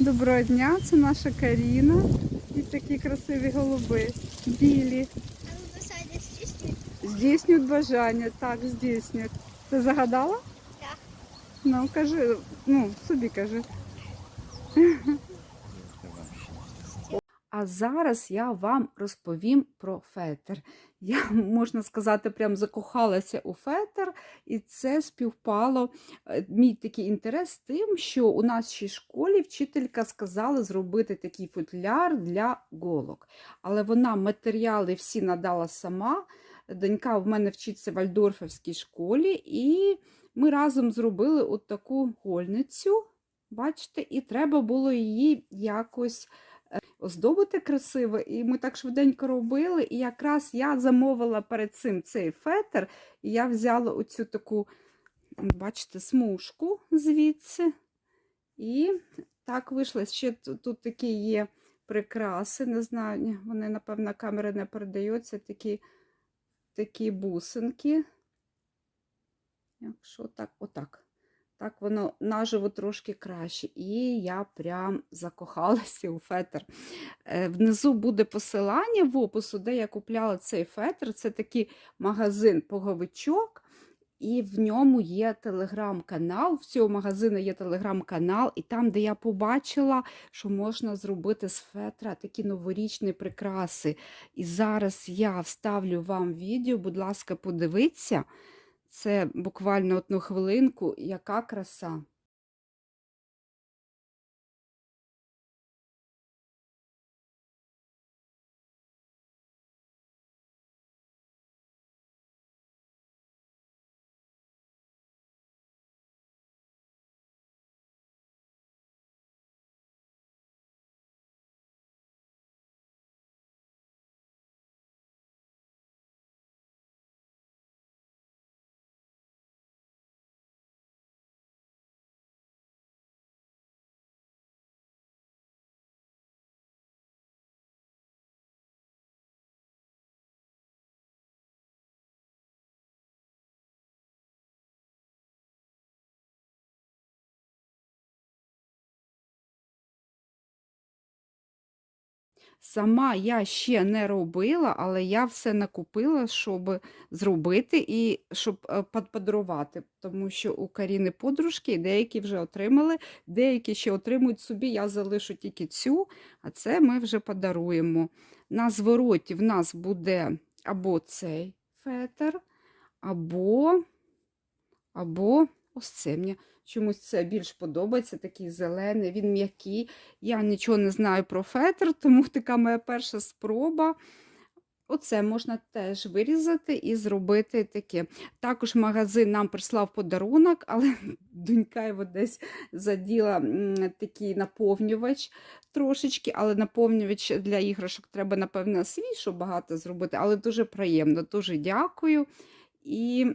Доброго дня, це наша Каріна. І такі красиві голуби. Білі. Ви здійснюють? Здійснюють бажання. Так, здійснюють. Ти загадала? Так. Ну, кажи, ну, собі кажи. А зараз я вам розповім про фетр. Я, можна сказати, прям закохалася у фетр, і це співпало е, мій такий інтерес з тим, що у нашій школі вчителька сказала зробити такий футляр для голок. Але вона матеріали всі надала сама. Донька в мене вчиться в Вальдорфівській школі, і ми разом зробили от таку гольницю. Бачите, і треба було її якось оздобити красиво, і ми так швиденько робили. І якраз я замовила перед цим цей фетр, і я взяла оцю таку, бачите, смужку звідси. І так вийшло. Ще тут, такі є прикраси. Не знаю, вони, напевно, камери не передаються, такі, такі бусинки. Якщо так, отак. Так воно наживо трошки краще. І я прям закохалася у фетр. Е, Внизу буде посилання в опису, де я купляла цей фетр. Це такий магазин Поговичок, і в ньому є телеграм-канал. В цього магазину є телеграм-канал, і там, де я побачила, що можна зробити з фетра такі новорічні прикраси. І зараз я вставлю вам відео, будь ласка, подивіться. Це буквально одну хвилинку, яка краса. Сама я ще не робила, але я все накупила, щоб зробити і щоб е, подарувати. Тому що у Каріни подружки деякі вже отримали, деякі ще отримують собі. Я залишу тільки цю, а це ми вже подаруємо. На звороті в нас буде або цей фетр, або, або ось це. Мені чомусь це більш подобається, такий зелений, він м'який. Я нічого не знаю про фетр, тому така моя перша спроба. Оце можна теж вирізати і зробити таке. Також магазин нам прислав подарунок, але донька його десь заділа такий наповнювач трошечки, але наповнювач для іграшок треба, напевно, свій, щоб багато зробити, але дуже приємно, дуже дякую. І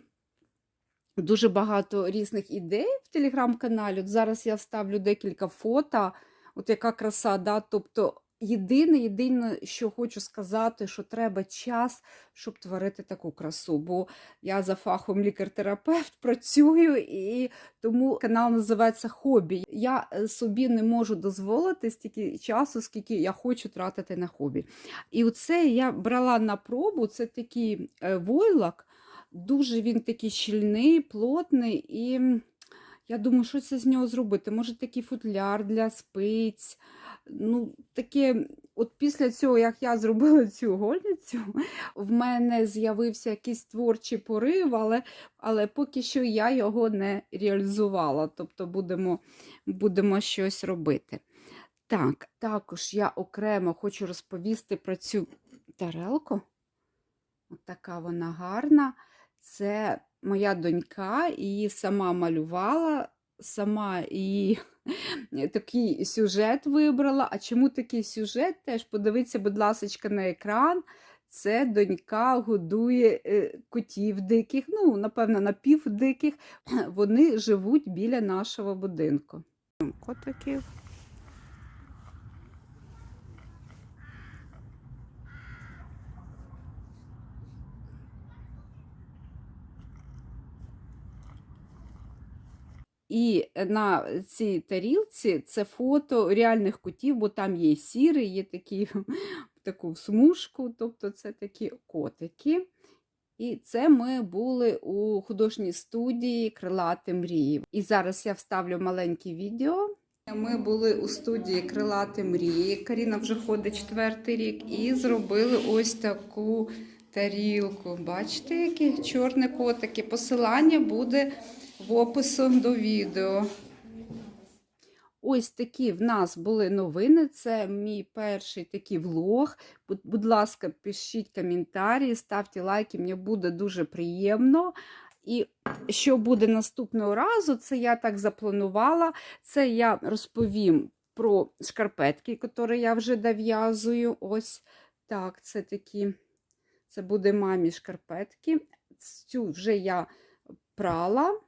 дуже багато різних ідей в телеграм-каналі. От зараз я вставлю декілька фото. От яка краса, да? тобто єдине, єдине, що хочу сказати, що треба час, щоб творити таку красу. Бо я за фахом лікар-терапевт працюю, і тому канал називається Хобі. Я е, собі не можу дозволити стільки часу, скільки я хочу тратити на хобі. І оце я брала на пробу, це такий е, войлок. Дуже він такий щільний, плотний, і я думаю, що це з нього зробити? Може, такий футляр для спиць. Ну, таке, от після цього, як я зробила цю гольницю, в мене з'явився якийсь творчий порив, але, але поки що я його не реалізувала. Тобто будемо, будемо щось робити. Так, також я окремо хочу розповісти про цю тарелку. Така вона гарна. Це моя донька, її сама малювала, сама її такий сюжет вибрала. А чому такий сюжет? Теж подивіться, будь ласка, на екран. Це донька годує е, котів диких, ну, напевно, напівдиких. Вони живуть біля нашого будинку. Котиків. І на цій тарілці це фото реальних котів, бо там є сірий, є такі, таку смужку, тобто це такі котики. І це ми були у художній студії Крилати мрії. І зараз я вставлю маленьке відео. Ми були у студії Крилати мрії. Каріна вже ходить четвертий рік, і зробили ось таку тарілку. Бачите, які чорні котики. Посилання буде в опису до відео. Ось такі в нас були новини. Це мій перший такий влог. Будь ласка, пишіть коментарі, ставте лайки, мені буде дуже приємно. І що буде наступного разу, це я так запланувала. Це я розповім про шкарпетки, які я вже дов'язую. Ось так, це такі. Це буде мамі шкарпетки. Цю вже я прала,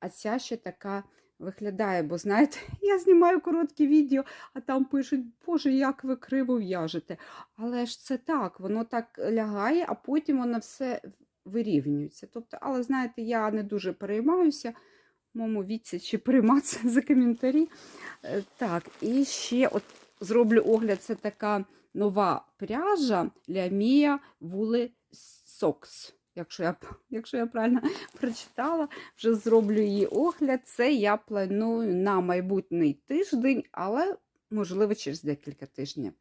а ця ще така виглядає, бо знаєте, я знімаю короткі відео, а там пишуть, Боже, як ви криво в'яжете. Але ж це так, воно так лягає, а потім воно все вирівнюється. Тобто, але знаєте, я не дуже переймаюся. В моєму віці чи перейматися за коментарі. Е, Так, і ще от зроблю огляд, це така нова пряжа Лямія Вули Сокс. Якщо я, якщо я правильно прочитала, вже зроблю її огляд. Це я планую на майбутній тиждень, але можливо через декілька тижнів.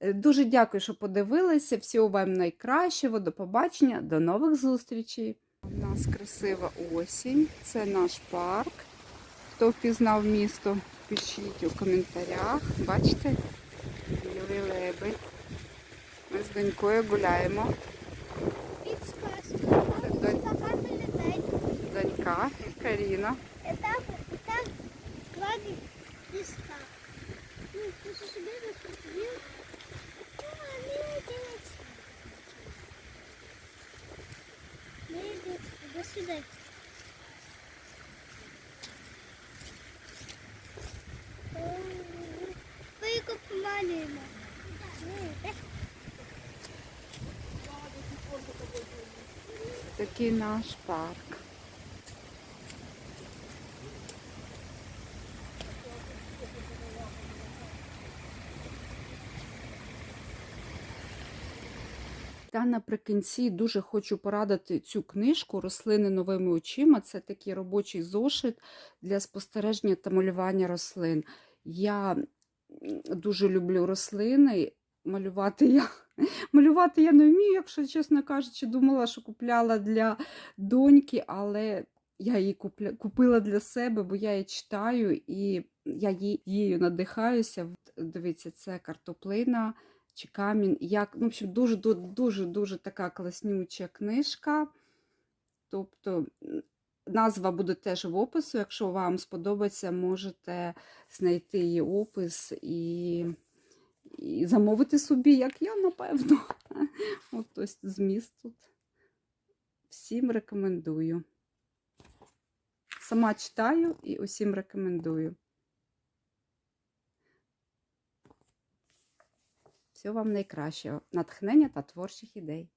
Е, Дуже дякую, що подивилися. Всього вам найкращого. До побачення, до нових зустрічей. У нас красива осінь, це наш парк. Хто впізнав місто, пишіть у коментарях. Бачите? Білий лебедь. Ми з донькою гуляємо. Донь- Донька Каріна. Это Только. Такий наш парк. Та наприкінці дуже хочу порадити цю книжку Рослини новими очима. Це такий робочий зошит для спостереження та малювання рослин. Я дуже люблю рослини. Малювати я, малювати я не вмію, якщо чесно кажучи, думала, що купляла для доньки, але я її купля, купила для себе, бо я її читаю і я її, надихаюся. Дивіться, це картоплина чи камінь. Як, ну, в общем, Дуже-дуже дуже така класнюча книжка. Тобто назва буде теж в опису. Якщо вам сподобається, можете знайти її опис і, і замовити собі, як я, напевно. От ось зміст тут. Всім рекомендую. Сама читаю і усім рекомендую. Всього вам найкращого, натхнення та творчих ідей.